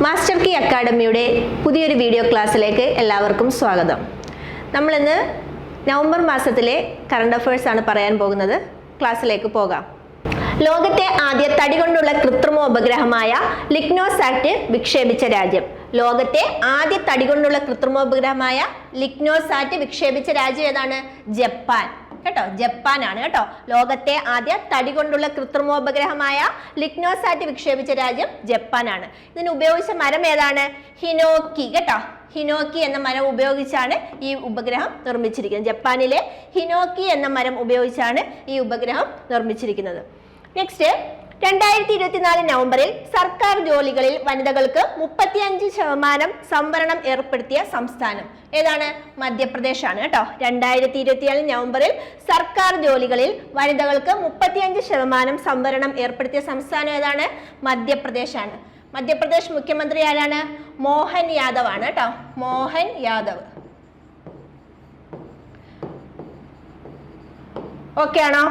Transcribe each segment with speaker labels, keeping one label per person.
Speaker 1: Master key അക്കാഡമിയുടെ പുതിയൊരു video ക്ലാസ്സിലേക്ക് എല്ലാവർക്കും സ്വാഗതം. നമ്മളിന്ന് നവംബർ മാസത്തിലെ കറണ്ട് അഫയേഴ്സ് ആണ് പറയാൻ പോകുന്നത്. ക്ലാസ്സിലേക്ക് പോകാം. ലോകത്തെ ആദ്യ തടി കൊണ്ടുള്ള കൃത്രിമ ഉപഗ്രഹമായ ലിഗ്നോസാറ്റ് വിക്ഷേപിച്ച രാജ്യം. ലോകത്തെ ആദ്യ തടി കൊണ്ടുള്ള കൃത്രിമോപഗ്രഹമായ ലിഗ്നോസാറ്റ് വിക്ഷേപിച്ച രാജ്യം ഏതാണ്? ജപ്പാൻ. കേട്ടോ? ജപ്പാനാണ് കേട്ടോ? ലോകത്തെ ആദ്യ തടി കൊണ്ടുള്ള കൃത്രിമോപഗ്രഹമായ ലിഗ്നോസാറ്റ് വിക്ഷേപിച്ച രാജ്യം ജപ്പാനാണ്. ഇതിന് ഉപയോഗിച്ച മരം ഏതാണ്? ഹിനോക്കി കേട്ടോ? ഹിനോക്കി എന്ന മരം ഉപയോഗിച്ചാണ് ഈ ഉപഗ്രഹം നിർമ്മിച്ചിരിക്കുന്നത്. ജപ്പാനിലെ ഹിനോക്കി എന്ന മരം ഉപയോഗിച്ചാണ് ഈ ഉപഗ്രഹം നിർമ്മിച്ചിരിക്കുന്നത്. നെക്സ്റ്റ് രണ്ടായിരത്തി ഇരുപത്തിനാല് നവംബറിൽ സർക്കാർ ജോലികളിൽ വനിതകൾക്ക് മുപ്പത്തിയഞ്ച് ശതമാനം സംവരണം ഏർപ്പെടുത്തിയ സംസ്ഥാനം. ഏതാണ്? മധ്യപ്രദേശ് ആണ് കേട്ടോ. രണ്ടായിരത്തി ഇരുപത്തിയേഴ് നവംബറിൽ സർക്കാർ ജോലികളിൽ വനിതകൾക്ക് മുപ്പത്തിയഞ്ച് ശതമാനം സംവരണം ഏർപ്പെടുത്തിയ സംസ്ഥാനം ഏതാണ്? മധ്യപ്രദേശ് ആണ് മധ്യപ്രദേശ് മുഖ്യമന്ത്രി ആരാണ്? മോഹൻ യാദവ് ആണ് കേട്ടോ. മോഹൻ യാദവ്. ഓക്കെ ആണോ?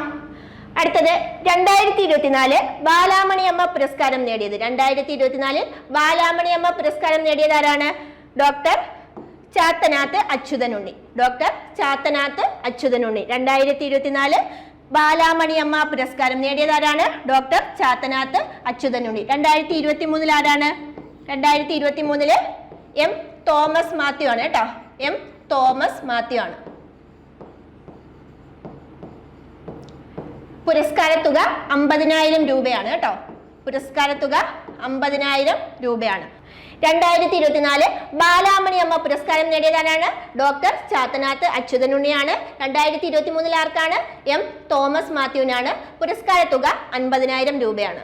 Speaker 1: അടുത്തത് രണ്ടായിരത്തി ഇരുപത്തിനാല് ബാലാമണി അമ്മ പുരസ്കാരം നേടിയത്. രണ്ടായിരത്തി ഇരുപത്തിനാലിൽ ബാലാമണി അമ്മ പുരസ്കാരം നേടിയത് ആരാണ്? ഡോക്ടർ ചാത്തനാത്ത് അച്യുതനുണ്ണി. ഡോക്ടർ ചാത്തനാത്ത് അച്യുതനുണ്ണി. രണ്ടായിരത്തി ഇരുപത്തിനാല് ബാലാമണി അമ്മ പുരസ്കാരം നേടിയത് ആരാണ്? ഡോക്ടർ ചാത്തനാത്ത് അച്യുതനുണ്ണി. രണ്ടായിരത്തി ഇരുപത്തി മൂന്നിൽ ആരാണ്? രണ്ടായിരത്തി ഇരുപത്തി മൂന്നിൽ എം തോമസ് മാത്യു ആണ് കേട്ടോ. എം തോമസ് മാത്യു ആണ്. പുരസ്കാര തുക അമ്പതിനായിരം രൂപയാണ് കേട്ടോ. പുരസ്കാര തുക അമ്പതിനായിരം രൂപയാണ്. രണ്ടായിരത്തി ഇരുപത്തിനാല് ബാലാമണി അമ്മ പുരസ്കാരം നേടിയതാരാണ്? ഡോക്ടർ ചാത്തനാത്ത് അച്യുതനുണ്ണിയാണ്. രണ്ടായിരത്തി ഇരുപത്തി മൂന്നിൽ ആർക്കാണ്? എം തോമസ് മാത്യുവിനാണ്. പുരസ്കാര തുക അൻപതിനായിരം രൂപയാണ്.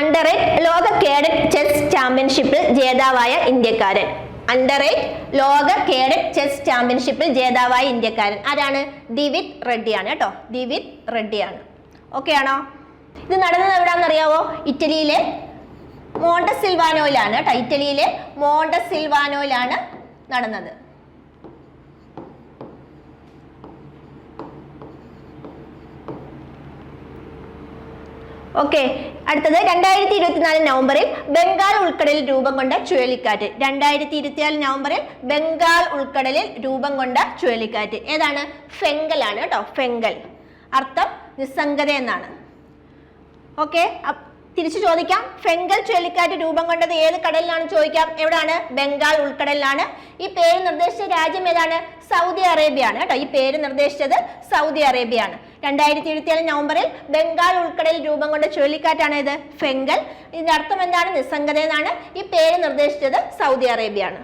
Speaker 1: അണ്ടർ ലോക കേഡറ്റ് ചെസ് ചാമ്പ്യൻഷിപ്പിൽ ജേതാവായ ഇന്ത്യക്കാരൻ. അണ്ടർ എയ്റ്റ് ലോക കേഡറ്റ് ചെസ് ചാമ്പ്യൻഷിപ്പിൽ ജേതാവായ ഇന്ത്യക്കാരൻ. ആരാണ്? ദിവിത് റെഡ്ഡിയാണ് കേട്ടോ. ദിവിത് റെഡ്ഡിയാണ്. ഓക്കെ ആണോ? ഇത് നടന്നത് എവിടാണെന്ന് അറിയാവോ? ഇറ്റലിയിലെ മോണ്ടസിൽവാനോയിലാണ് കേട്ടോ. ഇറ്റലിയിലെ മോണ്ടസിൽവാനോയിലാണ് നടന്നത്. ഓക്കെ. അടുത്തത് രണ്ടായിരത്തി ഇരുപത്തിനാല് നവംബറിൽ ബംഗാൾ ഉൾക്കടലിൽ രൂപം കൊണ്ട ചുഴലിക്കാറ്റ്. രണ്ടായിരത്തി ഇരുപത്തിനാല് നവംബറിൽ ബംഗാൾ ഉൾക്കടലിൽ രൂപം കൊണ്ട ചുഴലിക്കാറ്റ്. ഏതാണ്? ഫെങ്കൽ ആണ് കേട്ടോ. ഫെങ്കൽ. അർത്ഥം നിസ്സംഗത എന്നാണ്. ഓക്കെ. തിരിച്ചു ചോദിക്കാം. ഫെങ്കൽ ചുഴലിക്കാറ്റ് രൂപം കൊണ്ടത് ഏത് കടലിലാണ്? ചോദിക്കാം. എവിടാണ്? ബംഗാൾ ഉൾക്കടലിലാണ്. ഈ പേര് നിർദ്ദേശിച്ച രാജ്യം ഏതാണ്? സൗദി അറേബ്യ ആണ് കേട്ടോ. ഈ പേര് നിർദ്ദേശിച്ചത് സൗദി അറേബ്യ ആണ് രണ്ടായിരത്തി ഇരുപത്തിയേഴ് നവംബറിൽ ബംഗാൾ ഉൾക്കടലിൽ രൂപം കൊണ്ട ചുഴലിക്കാറ്റാണ് ഇത്. ഫെങ്കൽ. ഇതിന്റെ അർത്ഥം എന്താണ്? നിസ്സംഗത എന്നാണ്. ഈ പേര് നിർദ്ദേശിച്ചത് സൗദി അറേബ്യ ആണ്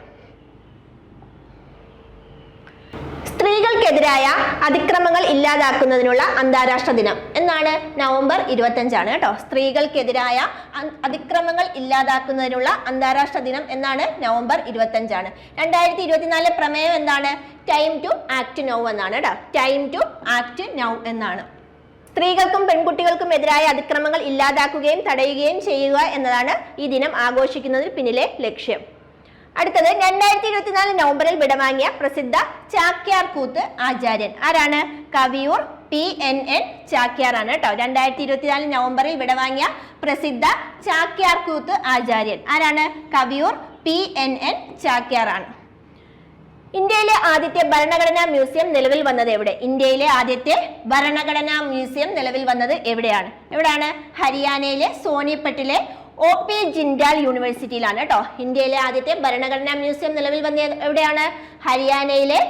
Speaker 1: സ്ത്രീകൾക്കെതിരായ അതിക്രമങ്ങൾ ഇല്ലാതാക്കുന്നതിനുള്ള അന്താരാഷ്ട്ര ദിനം എന്നാണ് നവംബർ ഇരുപത്തഞ്ചാണ് കേട്ടോ. സ്ത്രീകൾക്കെതിരായ അതിക്രമങ്ങൾ ഇല്ലാതാക്കുന്നതിനുള്ള അന്താരാഷ്ട്ര ദിനം എന്നാണ് നവംബർ ഇരുപത്തഞ്ചാണ്. രണ്ടായിരത്തി ഇരുപത്തിനാല് പ്രമേയം എന്താണ്? ടൈം ടു ആക്ട് നൗ എന്നാണ് കേട്ടോ. ടൈം ടു ആക്ട് നൗ എന്നാണ്. സ്ത്രീകൾക്കും പെൺകുട്ടികൾക്കും എതിരായ അതിക്രമങ്ങൾ ഇല്ലാതാക്കുകയും തടയുകയും ചെയ്യുക എന്നതാണ് ഈ ദിനം ആഘോഷിക്കുന്നതിന് പിന്നിലെ ലക്ഷ്യം. അടുത്തത് രണ്ടായിരത്തി ഇരുപത്തിനാല് നവംബറിൽ വിടവാങ്ങിയ പ്രസിദ്ധ ചാക്യാർ കൂത്ത് ആചാര്യൻ. ആരാണ്? Kaviyoor P N N Chakyar ആണ് കേട്ടോ. രണ്ടായിരത്തി ഇരുപത്തിനാല് നവംബറിൽ വിടവാങ്ങിയ പ്രസിദ്ധ ചാക്യാർ കൂത്ത് ആചാര്യൻ. ആരാണ്? Kaviyoor P N N Chakyar ആണ് ഇന്ത്യയിലെ ആദ്യത്തെ ഭരണഘടനാ മ്യൂസിയം നിലവിൽ വന്നത് എവിടെ? ഇന്ത്യയിലെ ആദ്യത്തെ ഭരണഘടനാ മ്യൂസിയം നിലവിൽ വന്നത് എവിടെയാണ്? എവിടെയാണ് ഹരിയാനയിലെ സോനിപ്പട്ടിലെ ഒ പി ജിൻഡാൽ യൂണിവേഴ്സിറ്റിയിലാണ് കേട്ടോ ഇന്ത്യയിലെ ആദ്യത്തെ ഭരണഘടനാ മ്യൂസിയം നിലവിൽ വന്ന എവിടെയാണ്? ഹരിയാനയിലെ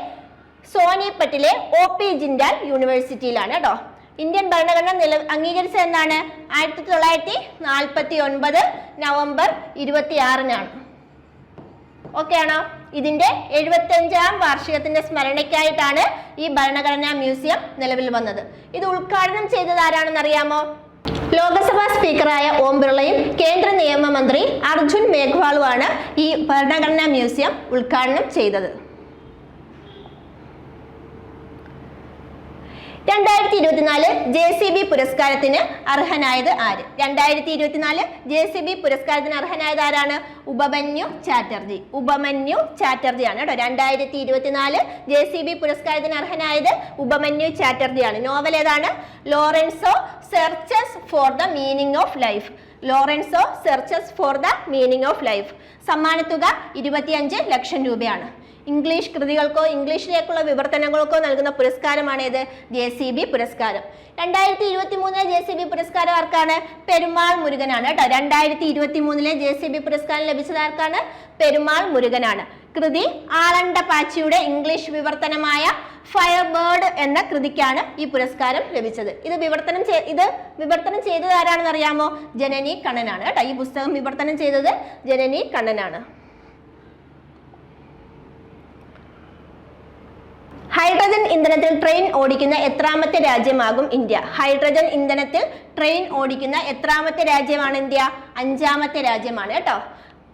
Speaker 1: സോനിപ്പട്ടിലെ ഒ പി ജിൻഡാൽ യൂണിവേഴ്സിറ്റിയിലാണ് കേട്ടോ ഇന്ത്യൻ ഭരണഘടന നില അംഗീകരിച്ചത് എന്നാണ്? ആയിരത്തി തൊള്ളായിരത്തി നാൽപ്പത്തി ഒൻപത് നവംബർ ഇരുപത്തി ആറിനാണ് ഓക്കെ ആണോ? ഇതിന്റെ എഴുപത്തഞ്ചാം വാർഷികത്തിന്റെ സ്മരണയ്ക്കായിട്ടാണ് ഈ ഭരണഘടനാ മ്യൂസിയം നിലവിൽ വന്നത്. ഇത് ഉദ്ഘാടനം ചെയ്തത് ആരാണെന്ന് അറിയാമോ ലോക്സഭാ സ്പീക്കറായ ഓം ബിർളയും കേന്ദ്ര നിയമമന്ത്രി അർജുൻ മേഘ്വാളുമാണ് ഈ ഭരണഘടനാ മ്യൂസിയം ഉദ്ഘാടനം ചെയ്തത്. രണ്ടായിരത്തി ഇരുപത്തിനാല് ജെ സി ബി പുരസ്കാരത്തിന് അർഹനായത് ആര്? രണ്ടായിരത്തി ഇരുപത്തിനാല് ജെ സി ബി പുരസ്കാരത്തിന് അർഹനായത് ആരാണ്? ഉപമന്യു ചാറ്റർജി. ഉപമന്യു ചാറ്റർജി ആണ് കേട്ടോ. രണ്ടായിരത്തി ഇരുപത്തിനാല് ജെ സി ബി പുരസ്കാരത്തിന് അർഹനായത് ഉപമന്യു ചാറ്റർജി ആണ് നോവൽ ഏതാണ്? Lorenzo searches for the meaning of life. Lorenzo searches for the meaning of life. സമ്മാനത്തുക ഇരുപത്തിയഞ്ച് ലക്ഷം രൂപയാണ്. ഇംഗ്ലീഷ് കൃതികൾക്കോ ഇംഗ്ലീഷിലേക്കുള്ള വിവർത്തനങ്ങൾക്കോ നൽകുന്ന പുരസ്കാരമാണ് ഇത് ജെ സി ബി പുരസ്കാരം. രണ്ടായിരത്തി ഇരുപത്തി മൂന്നിലെ ജെ സി ബി പുരസ്കാരം ആർക്കാണ്? പെരുമാൾ മുരുകനാണ് കേട്ടോ. രണ്ടായിരത്തി ഇരുപത്തി മൂന്നിലെ ജെ സി ബി പുരസ്കാരം ലഭിച്ചത് ആർക്കാണ്? പെരുമാൾ മുരുകനാണ്. കൃതി ആളണ്ട പാച്ചിയുടെ ഇംഗ്ലീഷ് വിവർത്തനമായ ഫയർ ബേർഡ് എന്ന കൃതിക്കാണ് ഈ പുരസ്കാരം ലഭിച്ചത്. ഇത് വിവർത്തനം ഇത് വിവർത്തനം ചെയ്തത് ആരാണെന്ന് അറിയാമോ? ജനനി കണ്ണനാണ് കേട്ടോ. ഈ പുസ്തകം വിവർത്തനം ചെയ്തത് ജനനി കണ്ണനാണ്. ഹൈഡ്രജൻ ഇന്ധനത്തിൽ ട്രെയിൻ ഓടിക്കുന്ന എത്രാമത്തെ രാജ്യമാകും ഇന്ത്യ? ഹൈഡ്രജൻ ഇന്ധനത്തിൽ ട്രെയിൻ ഓടിക്കുന്ന എത്രാമത്തെ രാജ്യമാണ് ഇന്ത്യ? അഞ്ചാമത്തെ രാജ്യമാണ് കേട്ടോ.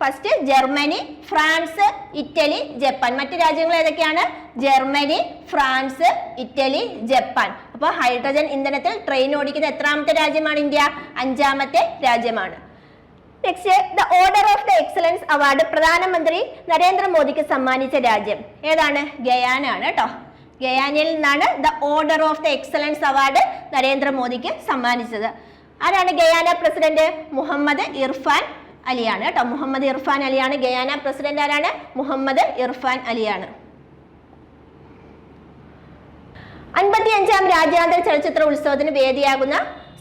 Speaker 1: First Germany France Italy Japan. മറ്റു രാജ്യങ്ങൾ ഏതൊക്കെയാണ്? Germany France Italy Japan. അപ്പോൾ ഹൈഡ്രജൻ ഇന്ധനത്തിൽ ട്രെയിൻ ഓടിക്കുന്ന എത്രാമത്തെ രാജ്യമാണ് ഇന്ത്യ? അഞ്ചാമത്തെ രാജ്യമാണ്. Next the order of the excellence award പ്രധാനമന്ത്രി നരേന്ദ്രമോദിക്ക് സമ്മാനിച്ച രാജ്യം ഏതാണ്? ഗയാനാണ് കേട്ടോ. ഗയാനയിൽ നിന്നാണ് the order of the excellence award നരേന്ദ്രമോദിക്ക് സമ്മാനിച്ചത്. ആരാണ് ഗയാന പ്രസിഡന്റ്? മുഹമ്മദ് ഇർഫാൻ അലിയാണ് കേട്ടോ. മുഹമ്മദ് ഇർഫാൻ അലിയാണ് ഗയാന പ്രസിഡന്റ്. ആരാണ്? Mohamed Irfaan അലിയാണ്. അൻപത്തി അഞ്ചാം രാജ്യാന്തര ചലച്ചിത്ര ഉത്സവത്തിന് വേദിയാകുന്ന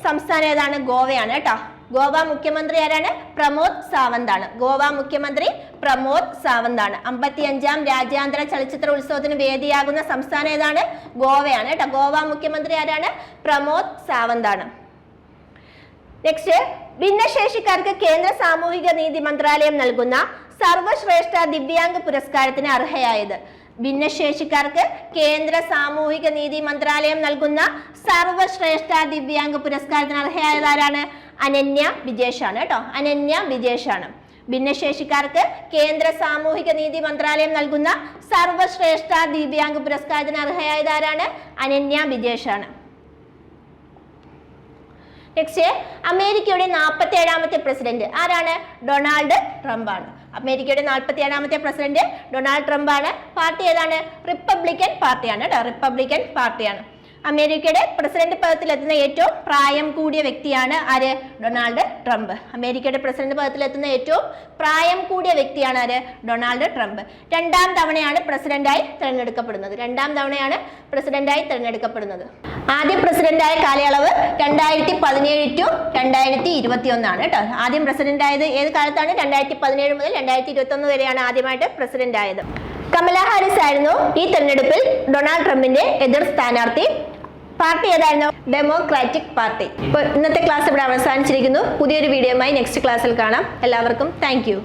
Speaker 1: സംസ്ഥാനം ഏതാണ്? ഗോവയാണ് കേട്ടോ. ഗോവ മുഖ്യമന്ത്രി ആരാണ്? പ്രമോദ് സാവന്ത് ആണ് ഗോവ മുഖ്യമന്ത്രി പ്രമോദ് സാവന്ത് ആണ് അമ്പത്തി അഞ്ചാം രാജ്യാന്തര ചലച്ചിത്ര ഉത്സവത്തിന് വേദിയാകുന്ന സംസ്ഥാനം ഏതാണ്? ഗോവയാണ് കേട്ടോ. ഗോവ മുഖ്യമന്ത്രി ആരാണ്? പ്രമോദ് സാവന്ത് ആണ് നെക്സ്റ്റ് ഭിന്നശേഷിക്കാർക്ക് കേന്ദ്ര സാമൂഹിക നീതി മന്ത്രാലയം നൽകുന്ന സർവശ്രേഷ്ഠ ദിവ്യാംഗ പുരസ്കാരത്തിന് അർഹയായത്. ഭിന്നശേഷിക്കാർക്ക് കേന്ദ്ര സാമൂഹിക നീതി മന്ത്രാലയം നൽകുന്ന സർവശ്രേഷ്ഠ ദിവ്യാംഗ പുരസ്കാരത്തിന് അർഹയായത് ആരാണ്? അനന്യ വിജേഷാണ് കേട്ടോ. അനന്യ വിജേഷാണ്. ഭിന്നശേഷിക്കാർക്ക് കേന്ദ്ര സാമൂഹിക നീതി മന്ത്രാലയം നൽകുന്ന സർവശ്രേഷ്ഠ ദിവ്യാംഗ പുരസ്കാരത്തിന് അർഹയായത് ആരാണ് അനന്യ വിജേഷാണ്. നെക്സ്റ്റ് അമേരിക്കയുടെ നാൽപ്പത്തി ഏഴാമത്തെ പ്രസിഡന്റ് ആരാണ്? ഡൊണാൾഡ് ട്രംപ് ആണ് അമേരിക്കയുടെ നാൽപ്പത്തി ഏഴാമത്തെ പ്രസിഡന്റ് ഡൊണാൾഡ് ട്രംപ് ആണ് പാർട്ടി ഏതാണ്? റിപ്പബ്ലിക്കൻ പാർട്ടിയാണ് കേട്ടോ. റിപ്പബ്ലിക്കൻ പാർട്ടിയാണ്. അമേരിക്കയുടെ പ്രസിഡന്റ് പദത്തിലെത്തുന്ന ഏറ്റവും പ്രായം കൂടിയ വ്യക്തിയാണ് ആര്? Donald Trump. അമേരിക്കയുടെ പ്രസിഡന്റ് പദത്തിലെത്തുന്ന ഏറ്റവും പ്രായം കൂടിയ വ്യക്തിയാണ് ആര്? Donald Trump. രണ്ടാം തവണയാണ് പ്രസിഡന്റായി തിരഞ്ഞെടുക്കപ്പെടുന്നത്. രണ്ടാം തവണയാണ് പ്രസിഡന്റായി തിരഞ്ഞെടുക്കപ്പെടുന്നത്. ആദ്യ പ്രസിഡന്റായ കാലയളവ് രണ്ടായിരത്തി പതിനേഴ് ടു രണ്ടായിരത്തി ഇരുപത്തി ഒന്നാണ് കേട്ടോ ആദ്യം പ്രസിഡന്റ് ആയത് ഏത് കാലത്താണ്? രണ്ടായിരത്തി പതിനേഴ് മുതൽ രണ്ടായിരത്തി ഇരുപത്തി ഒന്ന് വരെയാണ് ആദ്യമായിട്ട് പ്രസിഡന്റ് ആയത് കമലാ ഹാരിസ് ആയിരുന്നു ഈ തെരഞ്ഞെടുപ്പിൽ ഡൊണാൾഡ് ട്രംപിന്റെ എതിർ സ്ഥാനാർത്ഥി. പാർട്ടി ഏതായിരുന്നു? ഡെമോക്രാറ്റിക് പാർട്ടി ഇപ്പൊ ഇന്നത്തെ ക്ലാസ് ഇവിടെ അവസാനിച്ചിരിക്കുന്നു. പുതിയൊരു വീഡിയോയുമായി നെക്സ്റ്റ് ക്ലാസ്സിൽ കാണാം. എല്ലാവർക്കും താങ്ക്